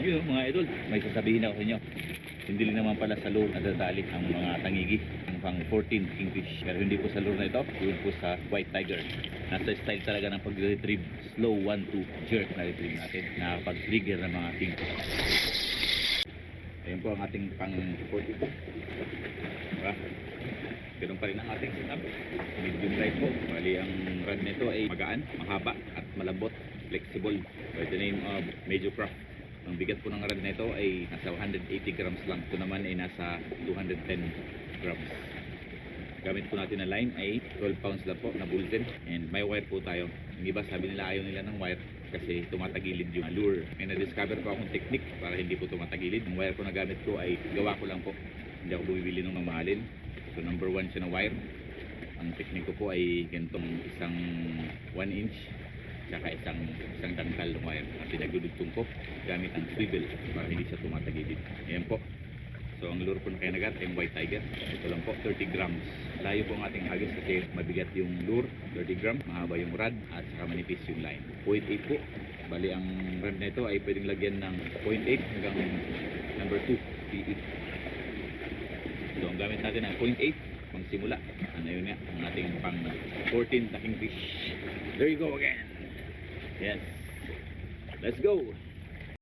Yun mga idol, may sasabihin ako sa inyo. Hindi lang naman pala sa lure nadadali ang mga tangigi. Ang pang 14 kingfish. Pero hindi po sa lure na ito, yun po sa white tiger. Nasa style talaga ng pag-retrieve. Slow 1-2 jerk na retrieve natin. Nakapag-trigger ng mga kingfish. Ayan po ang ating pang 14. Diba? Ganun pa rin ang ating setup. Medium light po. Bali ang rod nito ay magaan, mahaba at malambot, flexible. By the name of Major Craft. Ang bigat po ng rod nito ay nasa 180 grams lang. Ito naman ay nasa 210 grams. Gamit po natin na line ay 12 pounds lang po na bullpen and may wire po tayo. Yung iba sabi nila ayaw nila ng wire kasi tumatagilid yung lure. May na-discover po akong technique para hindi po tumatagilid. Yung wire ko na gamit ko ay gawa ko lang po. Hindi ako bumibili ng mamahalin. So number one siya na wire. Ang technique ko po ay ganitong isang 1 inch tsaka isang isang dangkal ng wire at pinagdudugtong ko gamit ang swivel para hindi siya tumatagilid. Ayan po. So ang lure po na kaya nagat ay white tiger. Ito lang po, 30 grams. Layo po ang ating agos kasi mabigat yung lure, 30 grams. Mahaba yung rod at saka manipis yung line. 0.8 po. Bali ang rod na ito ay pwedeng lagyan ng 0.8 hanggang number 2 PE. So ang gamit natin ay 0.8 magsimula. Ano yun nga, ang ating pang 14 na kingfish. There you go again. Yes. Let's go.